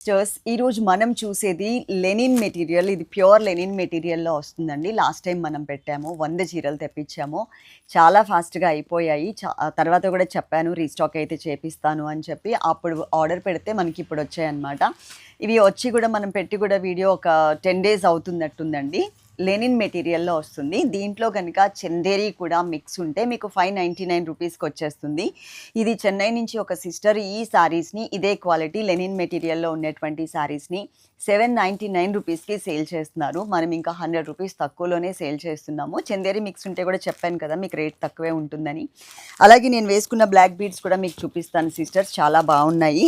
Sisters ఈరోజు మనం చూసేది లెనిన్ మెటీరియల్. ఇది ప్యూర్ లెనిన్ మెటీరియల్లో వస్తుందండి. లాస్ట్ టైం మనం పెట్టాము వంద చీరలు తెప్పించాము. చాలా ఫాస్ట్గా అయిపోయాయి. చా- తర్వాత కూడా చెప్పాను రీస్టాక్ అయితే చేపిస్తాను అని చెప్పి. అప్పుడు ఆర్డర్ పెడితే మనకి ఇప్పుడు వచ్చాయన్నమాట. ఇవి వచ్చి కూడా మనం పెట్టి కూడా వీడియో ఒక టెన్ డేస్ అవుతున్నట్టుందండి. లెనిన్ మెటీరియల్లో వస్తుంది. దీంట్లో కనుక చందేరి కూడా మిక్స్ ఉంటే మీకు ఫైవ్ నైంటీ నైన్ రూపీస్కి వచ్చేస్తుంది. ఇది చెన్నై నుంచి ఒక సిస్టర్ ఈ శారీస్ని ఇదే క్వాలిటీ లెనిన్ మెటీరియల్లో ఉన్నటువంటి శారీస్ని సెవెన్ నైంటీ నైన్ రూపీస్కి సేల్ చేస్తున్నారు. మనం ఇంకా హండ్రెడ్ రూపీస్ తక్కువలోనే సేల్ చేస్తున్నాము. చందేరి మిక్స్ ఉంటే కూడా చెప్పాను కదా మీకు రేట్ తక్కువే ఉంటుందని. అలాగే నేను వేసుకున్న బ్లాక్ బీడ్స్ కూడా మీకు చూపిస్తాను సిస్టర్స్. చాలా బాగున్నాయి.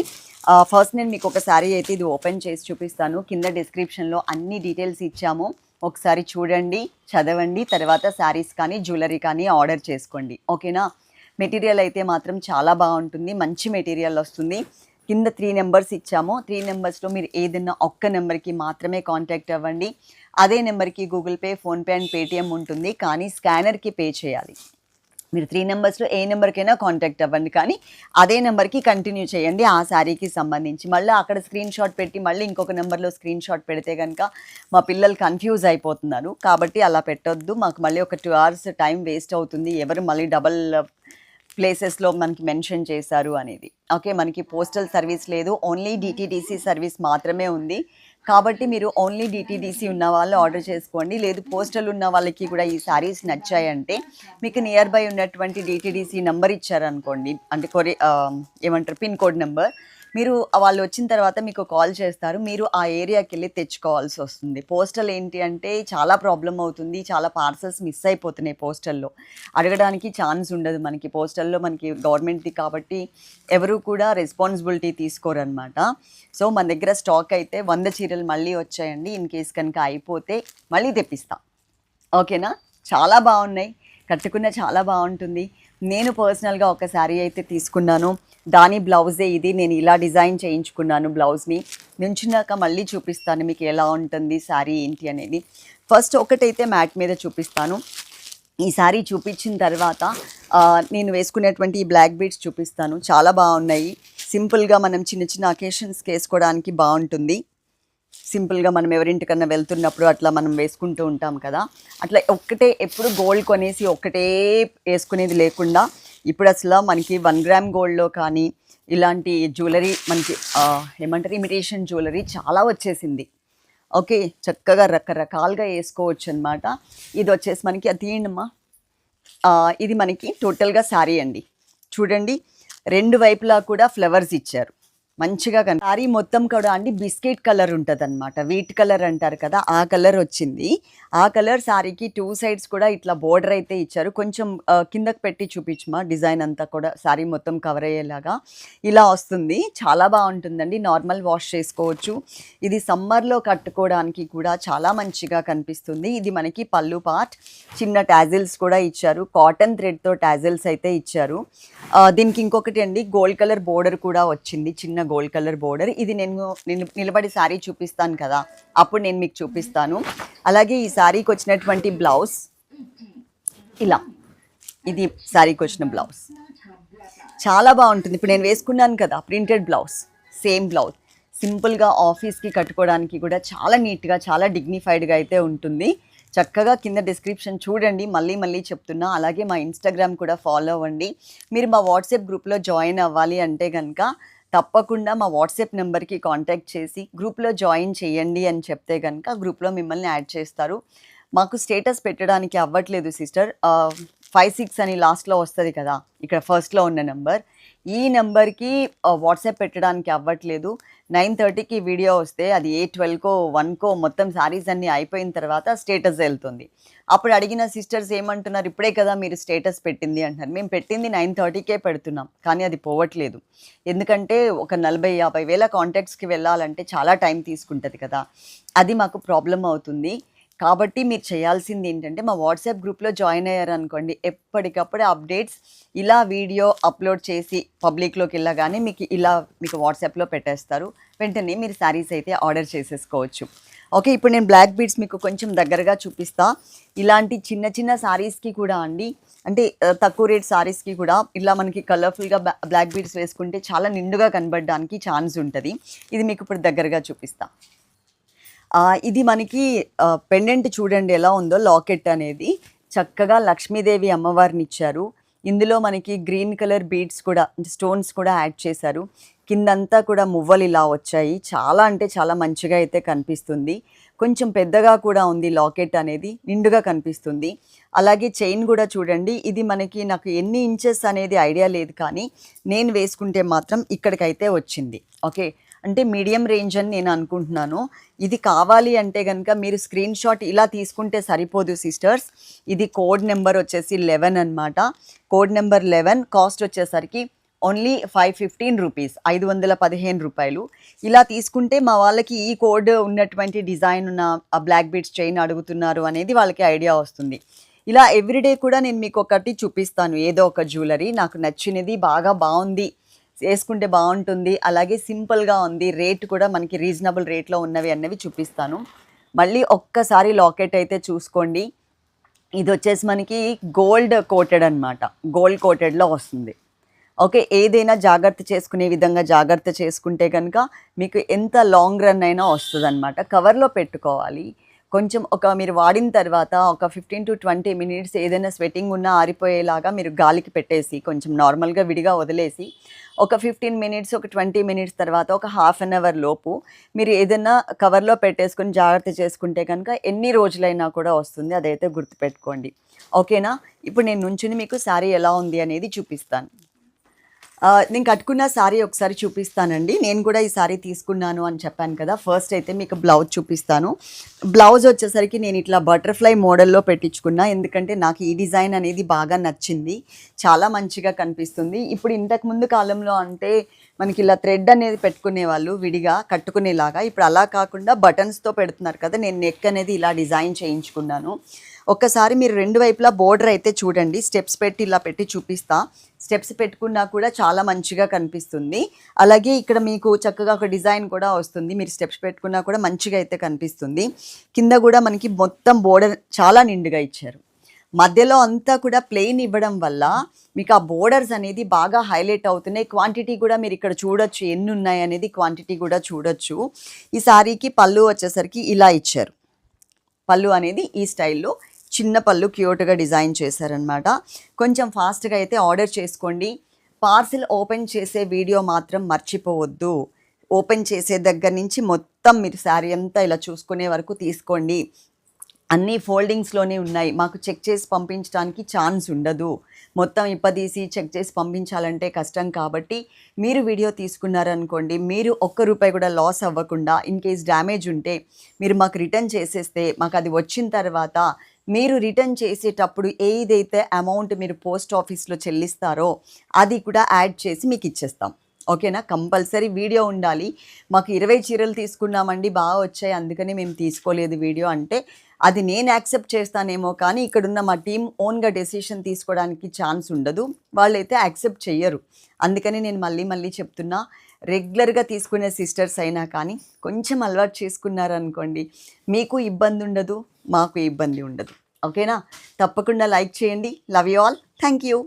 ఫస్ట్ నేను మీకు ఒక శారీ అయితే ఇది ఓపెన్ చేసి చూపిస్తాను. కింద డిస్క్రిప్షన్లో అన్ని డీటెయిల్స్ ఇచ్చాము. ఒకసారి చూడండి చదవండి తర్వాత శారీస్ కానీ జ్యువెలరీ కానీ ఆర్డర్ చేసుకోండి. ఓకేనా? మెటీరియల్ అయితే మాత్రం చాలా బాగుంటుంది. మంచి మెటీరియల్ వస్తుంది. కింద త్రీ నెంబర్స్ ఇచ్చాము. త్రీ నెంబర్స్లో మీరు ఏదైనా ఒక్క నెంబర్కి మాత్రమే కాంటాక్ట్ అవ్వండి. అదే నెంబర్కి Google Pay PhonePe and Paytm ఉంటుంది. కానీ స్కానర్కి పే చేయాలి. మీరు త్రీ నెంబర్స్లో ఏ నెంబర్కైనా కాంటాక్ట్ అవ్వండి. కానీ అదే నెంబర్కి కంటిన్యూ చేయండి ఆ శారీకి సంబంధించి. మళ్ళీ అక్కడ స్క్రీన్ షాట్ పెట్టి మళ్ళీ ఇంకొక నెంబర్లో స్క్రీన్ షాట్ పెడితే కనుక మా పిల్లలు కన్ఫ్యూజ్ అయిపోతున్నారు. కాబట్టి అలా పెట్టొద్దు. మాకు మళ్ళీ ఒక టూ అవర్స్ టైం వేస్ట్ అవుతుంది. ఎవరు మళ్ళీ డబల్ ప్లేసెస్లో మనకి మెన్షన్ చేశారు అనేది. ఓకే మనకి పోస్టల్ సర్వీస్ లేదు. ఓన్లీ డిటీడీసీ సర్వీస్ మాత్రమే ఉంది. కాబట్టి మీరు ఓన్లీ డిటీడీసీ ఉన్న వాళ్ళు ఆర్డర్ చేసుకోండి. లేదు పోస్టల్ ఉన్న వాళ్ళకి కూడా ఈ శారీస్ నచ్చాయంటే మీకు నియర్ బై ఉన్నటువంటి డిటీడీసీ నెంబర్ ఇచ్చారనుకోండి. అంటే కొరి ఏమంటారు? పిన్ కోడ్ నెంబర్ మీరు వాళ్ళు వచ్చిన తర్వాత మీకు కాల్ చేస్తారు. మీరు ఆ ఏరియాకి వెళ్ళి తెచ్చుకోవాల్సి వస్తుంది. పోస్టల్ ఏంటి అంటే చాలా ప్రాబ్లం అవుతుంది. చాలా పార్సల్స్ మిస్ అయిపోతున్నాయి పోస్టల్లో. అడగడానికి ఛాన్స్ ఉండదు మనకి. పోస్టల్లో మనకి గవర్నమెంట్ది కాబట్టి ఎవరు కూడా రెస్పాన్సిబిలిటీ తీసుకోరనమాట. సో మన దగ్గర స్టాక్ అయితే వంద చీరలు మళ్ళీ వచ్చాయండి. ఇన్ కేస్ కనుక అయిపోతే మళ్ళీ తెప్పిస్తాం. ఓకేనా? చాలా బాగున్నాయి. కట్టుకున్న చాలా బాగుంటుంది. నేను పర్సనల్గా ఒక శారీ అయితే తీసుకున్నాను. దాని బ్లౌజే ఇది. నేను ఇలా డిజైన్ చేయించుకున్నాను బ్లౌజ్ని నుంచున్నాక మళ్ళీ చూపిస్తాను మీకు ఎలా ఉంటుంది శారీ ఏంటి అనేది. ఫస్ట్ ఒకటైతే మ్యాట్ మీద చూపిస్తాను. ఈ శారీ చూపించిన తర్వాత నేను వేసుకునేటువంటి ఈ బ్లాక్ బీడ్స్ చూపిస్తాను. చాలా బాగున్నాయి. సింపుల్గా మనం చిన్న చిన్న అకేషన్స్కి వేసుకోవడానికి బాగుంటుంది. సింపుల్గా మనం ఎవరింటికన్నా వెళ్తున్నప్పుడు అట్లా మనం వేసుకుంటూ ఉంటాం కదా. అట్లా ఒక్కటే ఎప్పుడు గోల్డ్ కొనేసి ఒక్కటే వేసుకునేది లేకుండా ఇప్పుడు అసలు మనకి వన్ గ్రామ్ గోల్డ్లో కానీ ఇలాంటి జ్యువెలరీ మనకి ఏమంటారు ఇమిటేషన్ జ్యువెలరీ చాలా వచ్చేసింది. ఓకే చక్కగా రకరకాలుగా వేసుకోవచ్చు అనమాట ఇది వచ్చేసి మనకి అది తీయండమ్మా ఇది మనకి టోటల్గా శారీ అండి. చూడండి రెండు వైపులా కూడా ఫ్లవర్స్ ఇచ్చారు. మంచిగా కన్ శారీ మొత్తం కూడా అండి బిస్కెట్ కలర్ ఉంటుంది అనమాట వీట్ కలర్ అంటారు కదా ఆ కలర్ వచ్చింది. ఆ కలర్ సారీకి టూ సైడ్స్ కూడా ఇట్లా బోర్డర్ అయితే ఇచ్చారు. కొంచెం కిందకు కిందకి పెట్టి చూపించమా డిజైన్ అంతా కూడా శారీ మొత్తం కవర్ అయ్యేలాగా. ఇలా వస్తుంది. చాలా బాగుంటుందండి. నార్మల్ వాష్ చేసుకోవచ్చు. ఇది సమ్మర్లో కట్టుకోవడానికి కూడా చాలా మంచిగా కనిపిస్తుంది. ఇది మనకి పళ్ళు పార్ట్. చిన్న టాజిల్స్ కూడా ఇచ్చారు. కాటన్ థ్రెడ్తో టాజిల్స్ అయితే ఇచ్చారు. దీనికి ఇంకొకటి అండి గోల్డ్ కలర్ బోర్డర్ కూడా వచ్చింది. చిన్న గోల్డ్ కలర్ బోర్డర్. ఇది నేను నిలబడి శారీ చూపిస్తాను కదా. అప్పుడు నేను మీకు చూపిస్తాను. అలాగే ఈ శారీకి వచ్చినటువంటి బ్లౌజ్. ఇలా. ఇది శారీకి వచ్చిన బ్లౌజ్. చాలా బాగుంటుంది. ఇప్పుడు నేను వేసుకున్నాను కదా ప్రింటెడ్ బ్లౌజ్. Same blouse. సింపుల్గా ఆఫీస్కి కట్టుకోవడానికి కూడా చాలా నీట్గా చాలా డిగ్నిఫైడ్గా అయితే ఉంటుంది. చక్కగా కింద డిస్క్రిప్షన్ చూడండి. మళ్ళీ మళ్ళీ చెప్తున్నా. అలాగే మా ఇన్స్టాగ్రామ్ కూడా ఫాలో అవ్వండి. మీరు మా వాట్సాప్ గ్రూప్లో జాయిన్ అవ్వాలి అంటే కనుక తప్పకుండా మా వాట్సాప్ నెంబర్కి కాంటాక్ట్ చేసి గ్రూప్లో జాయిన్ చేయండి అని చెప్తే కనుక గ్రూప్లో మిమ్మల్ని యాడ్ చేస్తారు. మాకు స్టేటస్ పెట్టడానికి అవ్వట్లేదు సిస్టర్. ఫైవ్ సిక్స్ అని లాస్ట్లో వస్తుంది కదా ఇక్కడ ఫస్ట్లో ఉన్న నెంబర్. ఈ నెంబర్కి వాట్సాప్ పెట్టడానికి అవ్వట్లేదు. నైన్ థర్టీకి వీడియో వస్తే అది ఏ ట్వెల్వ్కో వన్కో మొత్తం శారీస్ అన్నీ అయిపోయిన తర్వాత స్టేటస్ వెళ్తుంది. అప్పుడు అడిగిన సిస్టర్స్ ఏమంటున్నారు ఇప్పుడే కదా మీరు స్టేటస్ పెట్టింది అంటున్నారు. మేము పెట్టింది నైన్ థర్టీకే పెడుతున్నాం కానీ అది పోవట్లేదు. ఎందుకంటే ఒక నలభై యాభై వేల కాంటాక్ట్స్కి వెళ్ళాలంటే చాలా టైం తీసుకుంటుంది కదా. అది మాకు ప్రాబ్లం అవుతుంది. కాబట్టి మీరు చేయాల్సింది ఏంటంటే మా వాట్సాప్ గ్రూప్లో జాయిన్ అయ్యారనుకోండి ఎప్పటికప్పుడు అప్డేట్స్ ఇలా వీడియో అప్లోడ్ చేసి పబ్లిక్లోకి వెళ్ళగానే మీకు ఇలా మీకు వాట్సాప్లో పెట్టేస్తారు. వెంటనే మీరు శారీస్ అయితే ఆర్డర్ చేసేసుకోవచ్చు. ఓకే ఇప్పుడు నేను బ్లాక్ బీడ్స్ మీకు కొంచెం దగ్గరగా చూపిస్తా. ఇలాంటి చిన్న చిన్న శారీస్కి కూడా అండి అంటే తక్కువ రేట్ సారీస్కి కూడా ఇలా మనకి కలర్ఫుల్గా బ్లాక్ బీడ్స్ వేసుకుంటే చాలా నిండుగా కనబడడానికి ఛాన్స్ ఉంటుంది. ఇది మీకు ఇప్పుడు దగ్గరగా చూపిస్తాను ఇది మనకి పెండెంట్ చూడండి ఎలా ఉందో లాకెట్ అనేది. చక్కగా లక్ష్మీదేవి అమ్మవారిని ఇచ్చారు ఇందులో మనకి గ్రీన్ కలర్ బీడ్స్ కూడా స్టోన్స్ కూడా యాడ్ చేశారు. కిందంతా కూడా మువ్వలు ఇలా వచ్చాయి. చాలా అంటే చాలా మంచిగా అయితే కనిపిస్తుంది. కొంచెం పెద్దగా కూడా ఉంది లాకెట్ అనేది నిండుగా కనిపిస్తుంది. అలాగే చైన్ కూడా చూడండి. ఇది మనకి నాకు ఎన్ని ఇంచెస్ అనేది ఐడియా లేదు కానీ నేను వేసుకుంటే మాత్రం ఇక్కడికైతే వచ్చింది. ఓకే? అంటే మీడియం రేంజ్ అని నేను అనుకుంటున్నాను. ఇది కావాలి అంటే కనుక మీరు స్క్రీన్ షాట్ ఇలా తీసుకుంటే సరిపోదు సిస్టర్స్. ఇది కోడ్ నెంబర్ వచ్చేసి లెవెన్ అన్నమాట. కోడ్ నెంబర్ లెవెన్ కాస్ట్ వచ్చేసరికి ఓన్లీ ఫైవ్ ఫిఫ్టీన్ రూపీస్ ఐదు వందల పదిహేను రూపాయలు. ఇలా తీసుకుంటే మా వాళ్ళకి ఈ కోడ్ ఉన్నటువంటి డిజైన్ ఉన్న ఆ బ్లాక్ బీడ్స్ చైన్ అడుగుతున్నారు అనేది వాళ్ళకి ఐడియా వస్తుంది. ఇలా ఎవ్రీడే కూడా నేను మీకు ఒకటి చూపిస్తాను. ఏదో ఒక జ్యువెలరీ. నాకు నచ్చినది బాగా బాగుంది. వేసుకుంటే బాగుంటుంది. అలాగే సింపుల్గా ఉంది. రేట్ కూడా మనకి రీజనబుల్ రేట్లో ఉన్నవి అన్నవి చూపిస్తాను. మళ్ళీ ఒక్కసారి లాకెట్ అయితే చూసుకోండి. ఇది వచ్చేసి మనకి గోల్డ్ కోటెడ్ అనమాట గోల్డ్ కోటెడ్లో వస్తుంది. ఓకే ఏదైనా జాగ్రత్త చేసుకునే విధంగా జాగ్రత్త చేసుకుంటే కనుక మీకు ఎంత లాంగ్ రన్ అయినా వస్తుంది అనమాట కవర్లో పెట్టుకోవాలి. కొంచెం ఒక మీరు వాడిన తర్వాత ఒక ఫిఫ్టీన్ టు ట్వంటీ మినిట్స్ ఏదైనా స్వెట్టింగ్ ఉన్నా ఆరిపోయేలాగా మీరు గాలికి పెట్టేసి కొంచెం నార్మల్గా విడిగా వదిలేసి ఒక ఫిఫ్టీన్ మినిట్స్ ఒక ట్వంటీ మినిట్స్ తర్వాత ఒక హాఫ్ అన్ అవర్ లోపు మీరు ఏదైనా కవర్లో పెట్టేసుకొని జాగ్రత్త చేసుకుంటే కనుక ఎన్ని రోజులైనా కూడా వస్తుంది. అదైతే గుర్తుపెట్టుకోండి. ఓకేనా? ఇప్పుడు నేను నుంచుని మీకు శారీ ఎలా ఉంది అనేది చూపిస్తాను. నేను కట్టుకున్న శారీ ఒకసారి చూపిస్తానండి. నేను కూడా ఈ శారీ తీసుకున్నాను అని చెప్పాను కదా. ఫస్ట్ అయితే మీకు బ్లౌజ్ చూపిస్తాను. బ్లౌజ్ వచ్చేసరికి నేను ఇట్లా బటర్ఫ్లై మోడల్లో పెట్టించుకున్నా. ఎందుకంటే నాకు ఈ డిజైన్ అనేది బాగా నచ్చింది. చాలా మంచిగా కనిపిస్తుంది. ఇప్పుడు ఇంతకు ముందు కాలంలో అంటే మనకి ఇలా థ్రెడ్ అనేది పెట్టుకునే వాళ్ళు విడిగా కట్టుకునేలాగా. ఇప్పుడు అలా కాకుండా బటన్స్తో పెడుతున్నారు కదా నేను నెక్ అనేది ఇలా డిజైన్ చేయించుకున్నాను. ఒక్కసారి మీరు రెండు వైపులా బోర్డర్ అయితే చూడండి. స్టెప్స్ పెట్టి ఇలా పెట్టి చూపిస్తా. స్టెప్స్ పెట్టుకున్నా కూడా చాలా మంచిగా కనిపిస్తుంది. అలాగే ఇక్కడ మీకు చక్కగా ఒక డిజైన్ కూడా వస్తుంది. మీరు స్టెప్స్ పెట్టుకున్నా కూడా మంచిగా అయితే కనిపిస్తుంది. కింద కూడా మనకి మొత్తం బోర్డర్ చాలా నిండుగా ఇచ్చారు. మధ్యలో అంతా కూడా ప్లెయిన్ ఇవ్వడం వల్ల మీకు ఆ బోర్డర్స్ అనేది బాగా హైలైట్ అవుతున్నాయి. క్వాంటిటీ కూడా మీరు ఇక్కడ చూడొచ్చు. ఎన్ని ఉన్నాయి అనేది క్వాంటిటీ కూడా చూడొచ్చు. ఈ సారీకి పళ్ళు వచ్చేసరికి ఇలా ఇచ్చారు. పళ్ళు అనేది ఈ స్టైల్లో చిన్న పళ్ళు క్యూట్గా డిజైన్ చేశారనమాట కొంచెం ఫాస్ట్గా అయితే ఆర్డర్ చేసుకోండి. పార్సిల్ ఓపెన్ చేసే వీడియో మాత్రం మర్చిపోవద్దు. ఓపెన్ చేసే దగ్గర నుంచి మొత్తం మీరు శారీ అంతా ఇలా చూసుకునే వరకు తీసుకోండి. అన్నీ ఫోల్డింగ్స్లోనే ఉన్నాయి. మాకు చెక్ చేసి పంపించడానికి ఛాన్స్ ఉండదు. మొత్తం ఇప్పదీసి చెక్ చేసి పంపించాలంటే కష్టం కాబట్టి మీరు వీడియో తీసుకున్నారనుకోండి మీరు ఒక్క రూపాయి కూడా లాస్ అవ్వకుండా ఇన్ కేస్ డ్యామేజ్ ఉంటే మీరు మాకు రిటర్న్ చేసేస్తే మాకు అది వచ్చిన తర్వాత మీరు రిటర్న్ చేసేటప్పుడు ఏదైతే అమౌంట్ మీరు పోస్ట్ ఆఫీస్లో చెల్లిస్తారో అది కూడా యాడ్ చేసి మీకు ఇచ్చేస్తాం. ఓకేనా? కంపల్సరీ వీడియో ఉండాలి. మాకు ఇరవై చీరలు తీసుకున్నామండి బాగా వచ్చాయి. అందుకని మేము తీసుకోలేదు వీడియో అంటే అది నేను యాక్సెప్ట్ చేస్తానేమో కానీ ఇక్కడున్న మా టీం ఓన్గా డెసిషన్ తీసుకోవడానికి ఛాన్స్ ఉండదు. వాళ్ళైతే యాక్సెప్ట్ చెయ్యరు. అందుకని నేను మళ్ళీ మళ్ళీ చెప్తున్నా రెగ్యులర్గా తీసుకునే సిస్టర్స్ అయినా కానీ కొంచెం అలవాటు చేసుకున్నారనుకోండి మీకు ఇబ్బంది ఉండదు మాకు ఇబ్బంది ఉండదు. ఓకేనా? తప్పకుండా లైక్ చేయండి. Love you all thank you